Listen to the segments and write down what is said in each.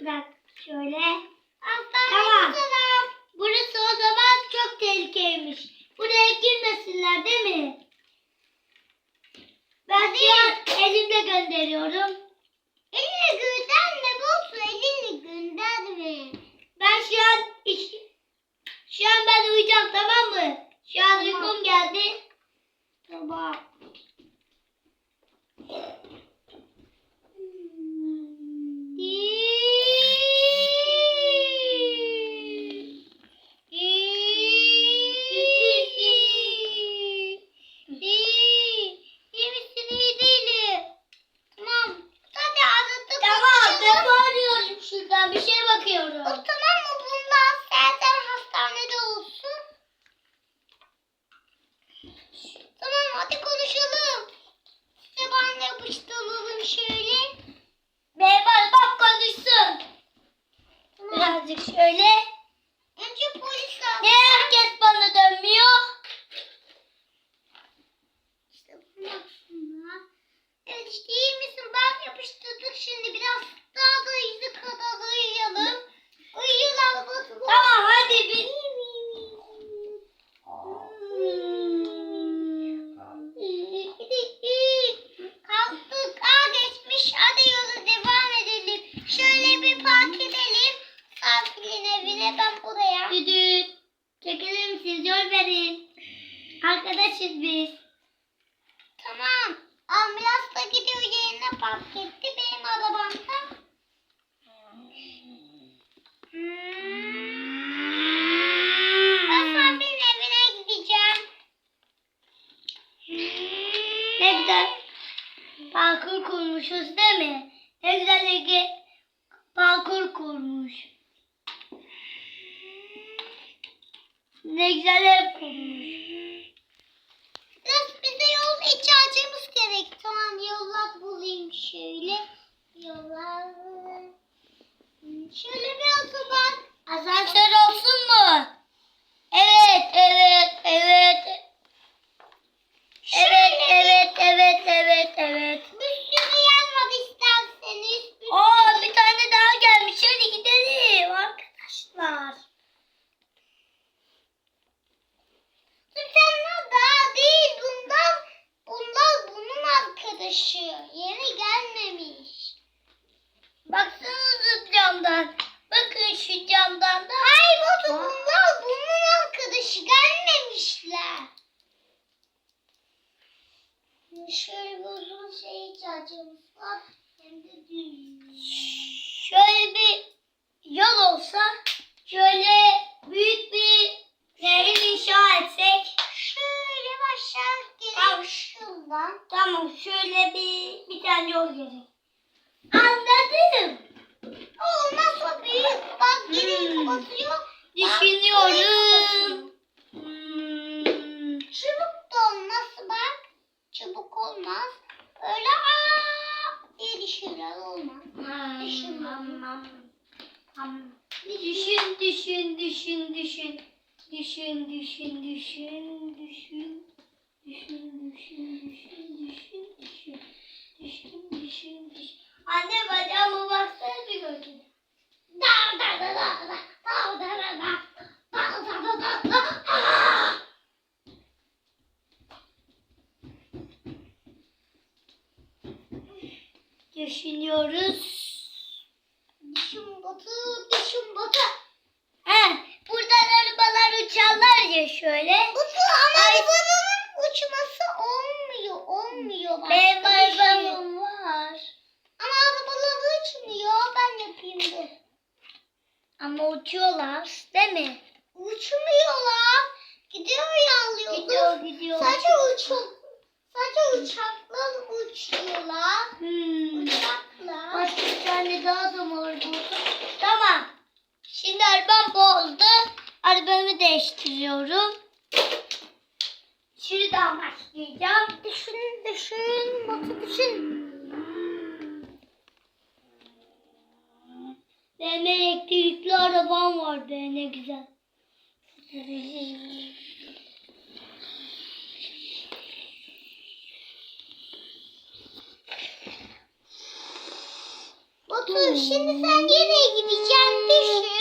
bırak şöyle. Şey bakıyorum. O tamam mı? Bundan zaten hastanede olsun. Tamam hadi konuşalım. De yapıştıralım şöyle. Memur bak konuşsun. Tamam. Birazcık şöyle. Önce polis Niye herkes bana dönmüyor? İşte bunun aslında. Evet işte iyi misin? Ben yapıştırdık şimdi biraz daha da izi kadar uyuyalım. Uyuyalım Batu. Tamam hadi biz. Kalktık. Aa geçmiş. Hadi yola devam edelim. Şöyle bir park edelim. Safirin ben buraya. Düdüt. Çekilir misiniz? Yol verin. Arkadaşız biz. Tamam. Ambulans da gidiyor yerine park etti benim arabamda. Ben Safirin evine gideceğim. Ne güzel parkur kurmuşuz değil mi? Ne güzel Ege parkur kurmuş. Ne güzel ev kurmuş. Biraz bize yol ihtiyacımız gerek. Tamam yollar bulayım şöyle. Yollar. Şöyle bir otoban. Asansör olsun mu? Evet, evet, evet. Evet, evet, evet, evet, evet. Bir sürü yer var isterseniz. Bir Aa, sürü- bir tane daha gelmiş. Hadi gidelim arkadaşlar. Tutanlar daha değil bundan. Bunlar bunun arkadaşı. Yeni gelmemiş. Baksanıza camdan. Bakın şu camdan da. Hayır Batu bunlar bunun arkadaşı gelmemişler. Şöyle bir uzun şey ihtiyacımız var. Hem de düz. Şöyle bir yol olsa şöyle büyük bir nehir inşa etsek. Şöyle başlar gelin şuradan. Tamam şöyle bir bir tane yol gerek. Anladım. Geriye Hmm. kapatıyor. Düşünüyorum. Hmm. Çubuk da olmaz bak. Çubuk olmaz. Öyle aa diye düşürler olmaz. Düşün Tamam. Tamam. Düşün, düşün, düşün, düşün. Düşün, düşün, düşün, düşün. Düşün, düşün, düşün, düşün, düşün. Düşün, düşün, düşün. Anne bacağıma baksana bir bakayım. Düşünüyoruz. Düşün batı, düşün batı. He, buradan arabalar uçarlar ya şöyle. Batı ama arabanın uçması olmuyor, olmuyor. Başka Benim bir şey. arabam var. Ama arabalar uçmuyor, ben yapayım dur. Ama uçuyorlar değil mi? Uçmuyorlar. Gidiyor ya alıyordu. Gidiyor gidiyor. Sadece uçak, sadece uçaklar uçuyorlar. Hmm. Uçaklar. Başka bir tane daha da mı burada? Tamam. Şimdi arabam bozdu. Arabamı değiştiriyorum. Şuradan başlayacağım. Düşün, düşün, batı düşün. Elektrikli arabam var be ne güzel. Batu şimdi sen nereye gideceksin? buradan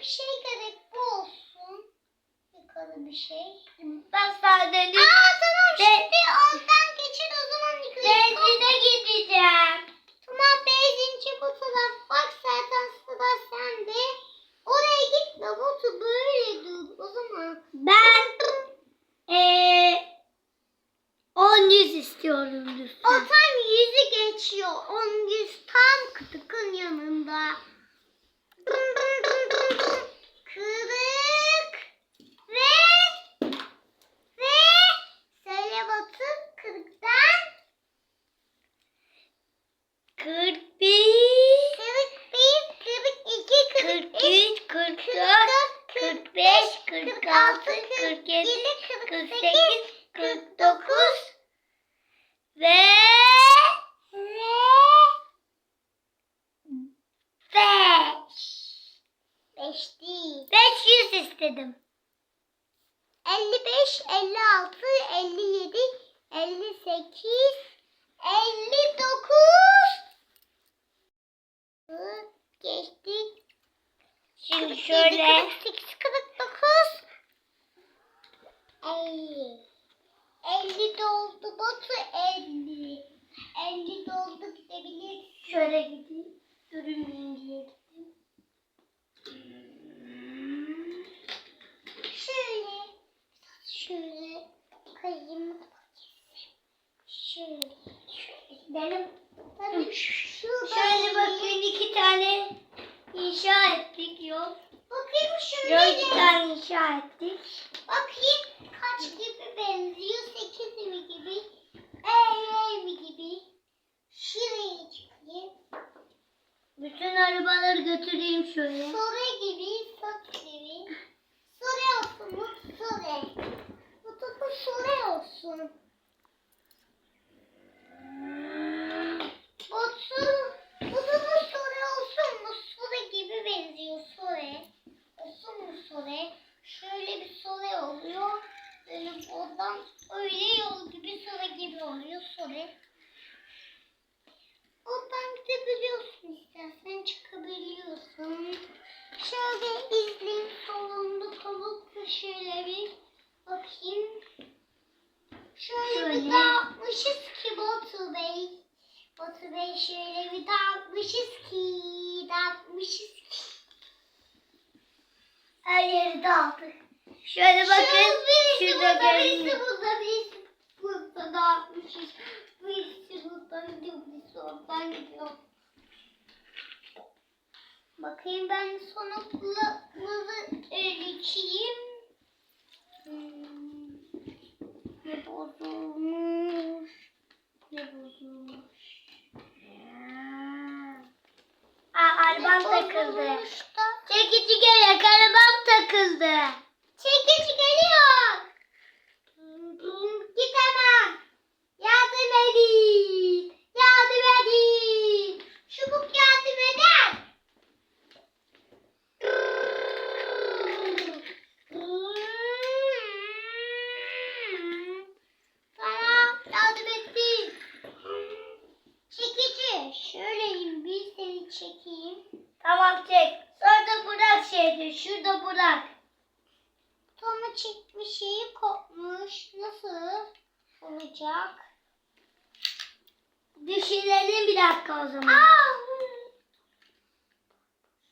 bir şey gerek. Bu olsun. Yukarıda bir şey. Ben sadece Aa tamam Be- şimdi oradan geçin o zaman yukarı. benzine gideceğim. Tamam benzinci bu taraf. Bak zaten sıra sende. Oraya gitme Batu böyle dur o zaman. Ben eee 10 yüz istiyorum O lütfen. tam yüzü geçiyor. On yüz tam kıtıkın 47, 48, 49 ve ve 5. beş değil. 500 istedim. 55, 56, 57, 58, 59. Hı, Geçtik. Şimdi 47, şöyle 48, 49. 50. 50 doldu Batu 50. 50 doldu gidebilir. şöyle gideyim. Görünmeyeyim diye gittim. Şöyle. Şöyle. Kayayım. Şöyle. Şöyle. Benim Tabii şöyle bakın iki tane inşa ettik yol. Bakayım şöyle. İki tane inşa ettik. Bakayım kaç gibi benziyor? 8 mi gibi? Eee mi gibi? Şuraya çıkayım. Bütün arabaları götüreyim şöyle. Sore gibi, sat gibi. Sore olsun bu sore. Bu topu sore olsun. Bu su, bu topu sore olsun mu? Sore gibi benziyor sore. Olsun mu sore? Şöyle bir sore oluyor. Dönüp oradan öyle yol gibi sore gibi oluyor sore. Oradan gidebiliyorsun istersen çıkabiliyorsun. Şöyle izleyeyim solunda tavuklu şöyle bir bakayım. Şöyle, Şöyle. bir dağıtmışız ki Batu Bey. Batu Bey şöyle bir dağıtmışız ki. Dağıtmışız ki. Her yeri dağıttık. Şöyle bakın. birisi Şurada burada, birisi görünüyor. burada, birisi burada dağıtmışız. Birisi buradan gidiyor, birisi oradan gidiyor. Bakayım ben sonuklarımızı ölçeyim. Hmm. Ne bozulmuş. Ne bozulmuş. Aa, arabam takıldı. Çekici gerek arabam takıldı. Çekici geliyor. Hmm, Gidemem. Yardım edin. Yardım edin. Çabuk yardım eder. Tamam yardım ettim. Çekici. Şöyleyim bir seni çekeyim. Tamam çek. Sonra da bırak şeydi. Şurada bırak. Toma çekmiş şeyi kopmuş. Nasıl olacak? Düşünelim bir dakika o zaman. Aa!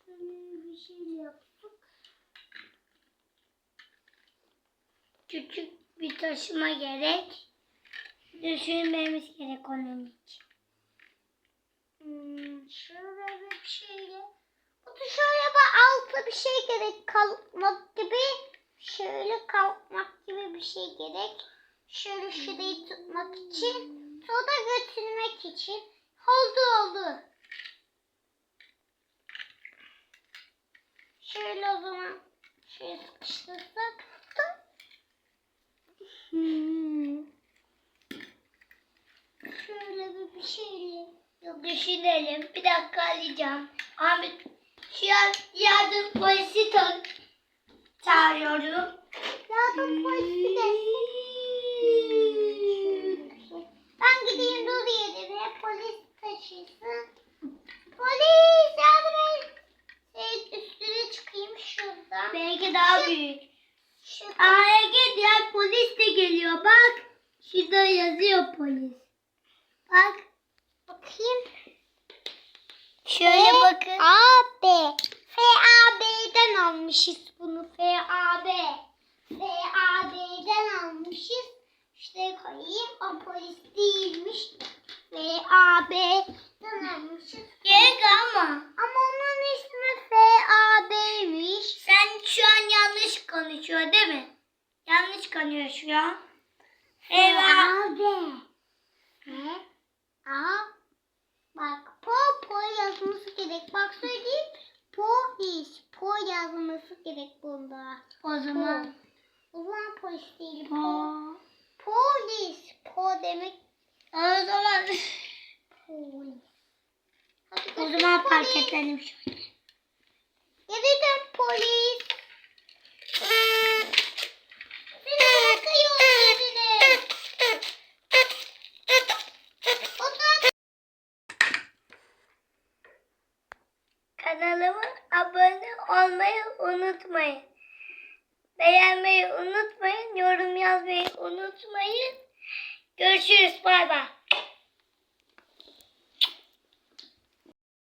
Şöyle bir şey yaptık. Küçük bir taşıma gerek. Düşünmemiz gerek onun için. Hmm, şöyle bir şeyle. Şöyle bir altta bir şey gerek kalkmak gibi. Şöyle kalkmak gibi bir şey gerek. Şöyle şurayı tutmak için. Sonra götürmek için. Oldu oldu. Şöyle o zaman şöyle sıkıştırsak. Hmm. Şöyle bir bir şeyle Düşünelim. Bir dakika arayacağım. Ahmet yardım polisi ta- çağırıyorum. Yardım polisi de. Ben gideyim dur yerine polis taşısın. Polis yardım et. Evet, üstüne çıkayım şuradan. Belki daha büyük. Şuradan. Aa Ege diğer polis de geliyor bak. Şurada yazıyor polis. Bak. Bakayım. Şöyle bakın. AB. FAB'den almışız bunu. FAB. FAB'den almışız. İşte koyayım. O polis değilmiş. FAB'den almışız. Gerek ama. Ama onun ismi FAB'miş. Sen şu an yanlış konuşuyor değil mi? Yanlış konuşuyor şu an. FAB. He? A. Bak po po yazması gerek. Bak söyleyeyim. Polis. Po yazması gerek bunda. O zaman. O zaman polis değil. Po. O, Polis. Po demek o zaman. polis. Hadi o zaman polis. fark edelim şöyle. Geriden polis. Kanalıma abone olmayı unutmayın. Beğenmeyi unutmayın. Yorum yazmayı unutmayın. Görüşürüz. Bay bay.